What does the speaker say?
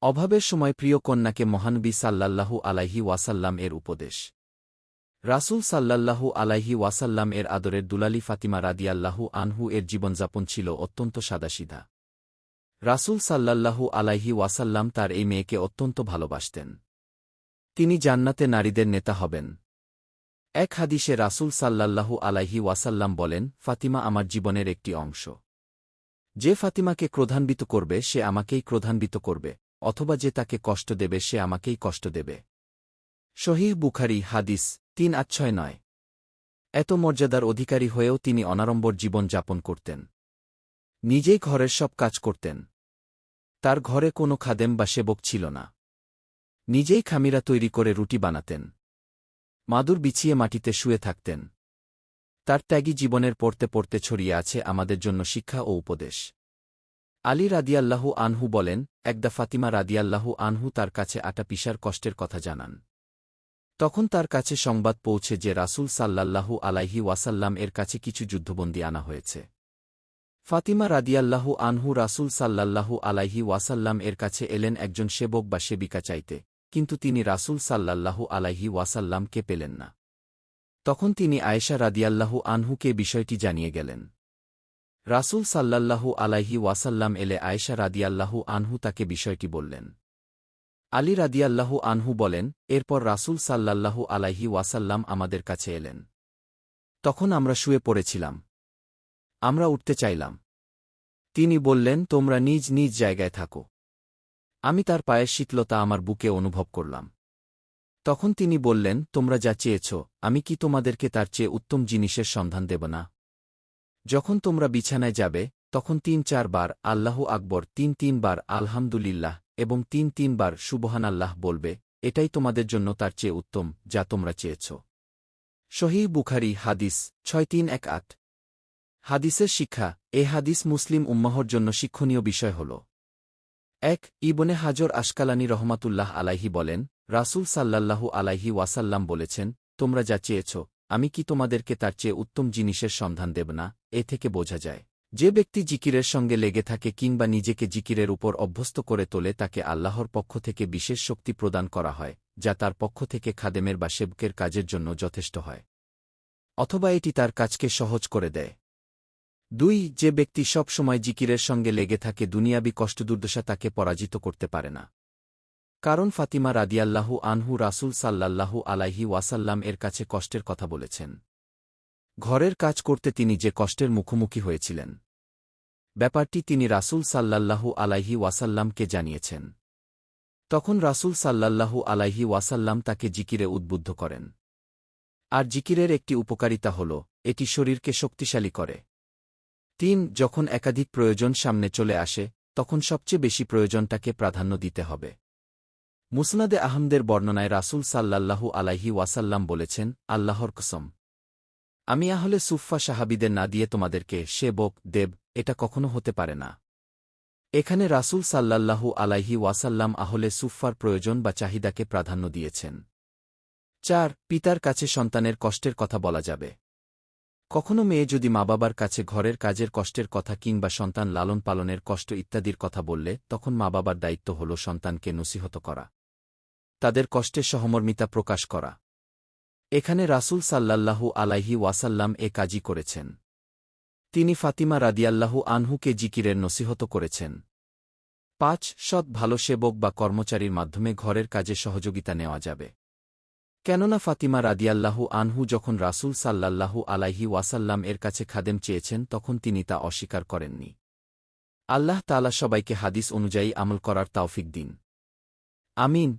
অভাবের সময় প্রিয় কন্যাকে মহানবী সাল্লাল্লাহু আলাইহি ওয়াসাল্লাম এর উপদেশ। রাসূল সাল্লাল্লাহু আলাইহি ওয়াসাল্লাম এর আদরের দুলালি ফাতিমা রাদিয়াল্লাহু আনহু এর জীবনযাপন ছিল অত্যন্ত সাদাসিধা। রাসূল সাল্লাল্লাহু আলাইহি ওয়াসাল্লাম তার এই মেয়েকে অত্যন্ত ভালোবাসতেন। তিনি জান্নাতে নারীদের নেতা হবেন। এক হাদিসে রাসূল সাল্লাল্লাহু আলাইহি ওয়াসাল্লাম বলেন, ফাতিমা আমার জীবনের একটি অংশ। যে ফাতিমাকে ক্রোধান্বিত করবে, সে আমাকেই ক্রোধান্বিত করবে। অথবা যে তাকে কষ্ট দেবে, সে আমাকেই কষ্ট দেবে। শহীহ বুখারি, হাদিস তিন আচ্ছয় নয়। এত মর্যাদার অধিকারী হয়েও তিনি অনারম্বর জীবন যাপন করতেন। নিজেই ঘরের সব কাজ করতেন। তার ঘরে কোনো খাদেম বা সেবক ছিল না। নিজেই খামিরা তৈরি করে রুটি বানাতেন। মাদুর বিছিয়ে মাটিতে শুয়ে থাকতেন। তার ত্যাগী জীবনের পড়তে পড়তে ছড়িয়ে আছে আমাদের জন্য শিক্ষা ও উপদেশ। আলী রাদিয়াল্লাহু আনহু বলেন, একদা ফাতিমা রাদিয়াল্লাহু আনহু তার কাছে আটা পিসার কষ্টের কথা জানান। তখন তার কাছে সংবাদ পৌঁছে যে রাসূল সাল্লাল্লাহু আলাইহি ওয়াসাল্লাম এর কাছে কিছু যুদ্ধবন্দী আনা হয়েছে। ফাতিমা রাদিয়াল্লাহু আনহু রাসূল সাল্লাল্লাহু আলাইহি ওয়াসাল্লাম এর কাছে এলেন একজন সেবক বা সেবিকা চাইতে, কিন্তু তিনি রাসূল সাল্লাল্লাহু আলাইহি ওয়াসাল্লামকে পেলেন না। তখন তিনি আয়েশা রাদিয়াল্লাহু আনহুকে বিষয়টি জানিয়ে গেলেন। রাসূল সাল্লাল্লাহু আলাইহি ওয়াসাল্লাম এলে আয়েশা রাদিয়াল্লাহু আনহু তাকে বিষয়টি বললেন। আলী রাদিয়াল্লাহু আনহু বলেন, এরপর রাসূল সাল্লাল্লাহু আলাইহি ওয়াসাল্লাম আমাদের কাছে এলেন। তখন আমরা শুয়ে পড়েছিলাম। আমরা উঠতে চাইলাম। তিনি বললেন, তোমরা নিজ নিজ জায়গায় থাকো। আমি তার পায়ের শীতলতা আমার বুকে অনুভব করলাম। তখন তিনি বললেন, তোমরা যা চেয়েছ, আমি কি তোমাদেরকে তার চেয়ে উত্তম জিনিসের সন্ধান দেব না? যখন তোমরা বিছানায় যাবে, তখন তিন চারবার আল্লাহু আকবর তিন তিনবার আলহামদুলিল্লাহ এবং তিন তিনবার সুবহান আল্লাহ বলবে, এটাই তোমাদের জন্য তার চেয়ে উত্তম, যা তোমরা চেয়েছ। শহীদ বুখারি হাদিস ছয় তিন এক আট। হাদিসের শিক্ষা, এ হাদিস মুসলিম উম্মাহর জন্য শিক্ষণীয় বিষয় হল। এক, ইবনে হাজর আশকালানি রহমাতুল্লাহ আলাইহি বলেন, রাসূল সাল্লাল্লাহু আলাইহি ওয়াসাল্লাম বলেছেন, তোমরা যা চেয়েছ আমি কি তোমাদেরকে তার চেয়ে উত্তম জিনিসের সন্ধান দেব না? এ থেকে বোঝা যায়। যে ব্যক্তি জিকিরের সঙ্গে লেগে থাকে কিংবা নিজেকে জিকিরের উপর অভ্যস্ত করে তোলে, তাকে আল্লাহর পক্ষ থেকে বিশেষ শক্তি প্রদান করা হয়, যা তার পক্ষ থেকে খাদেমের বা সেবকের কাজের জন্য যথেষ্ট হয়। অথবা এটি তার কাজকে সহজ করে দেয়। দুই, যে ব্যক্তি সব সময় জিকিরের সঙ্গে লেগে থাকে দুনিয়াবি কষ্টদুর্দশা তাকে পরাজিত করতে পারে না। কারণ ফাতিমা রাদিয়াল্লাহু আনহু রাসূল সাল্লাল্লাহু আলাইহি ওয়াসাল্লাম এর কাছে কষ্টের কথা বলেছেন। ঘরের কাজ করতে তিনি যে কষ্টের মুখোমুখি হয়েছিলেন। ব্যাপারটি তিনি রাসূল সাল্লাল্লাহু আলাইহি ওয়াসাল্লামকে জানিয়েছেন। তখন রাসূল সাল্লাল্লাহু আলাইহি ওয়াসাল্লাম তাকে জিকিরে উদ্বুদ্ধ করেন। আর জিকিরের একটি উপকারিতা হল, এটি শরীরকে শক্তিশালী করে। তিন, যখন একাধিক প্রয়োজন সামনে চলে আসে, তখন সবচেয়ে বেশি প্রয়োজনটাকে প্রাধান্য দিতে হবে। মুসনাদে আহমদের বর্ণনায় রাসূল সাল্লাল্লাহু আলাইহি ওয়াসাল্লাম বলেছেন, আল্লাহর কসম। আমি আহলে সুফফা সাহাবিদের না দিয়ে তোমাদেরকে সেবক দেব, এটা কখনো হতে পারে না। এখানে রাসূল সাল্লাল্লাহু আলাইহি ওয়াসাল্লাম আহলে সুফফার প্রয়োজন বা চাহিদাকে প্রাধান্য দিয়েছেন। চার, পিতার কাছে সন্তানের কষ্টের কথা বলা যাবে। কখনো মেয়ে যদি মা বাবার কাছে ঘরের কাজের কষ্টের কথা কিংবা সন্তান লালন পালনের কষ্ট ইত্যাদির কথা বললে, তখন মা বাবার দায়িত্ব হল সন্তানকে নসিহত করা। তাদের কষ্টের সহমর্মিতা প্রকাশ করা। এখানে রাসূল সাল্লাল্লাহু আলাইহি ওয়াসাল্লাম এ কাজই করেছেন। তিনি ফাতিমা রাদিয়াল্লাহু আনহুকে জিকিরের নসিহত করেছেন। পাঁচ, সৎ ভালো সেবক বা কর্মচারীর মাধ্যমে ঘরের কাজে সহযোগিতা নেওয়া যাবে। কেননা ফাতিমা রাদিয়াল্লাহু আনহু যখন রাসূল সাল্লাল্লাহু আলাইহি ওয়াসাল্লাম এর কাছে খাদেম চেয়েছেন, তখন তিনি তা অস্বীকার করেননি। আল্লাহ তালা সবাইকে হাদিস অনুযায়ী আমল করার তাওফিক দিন। আমিন।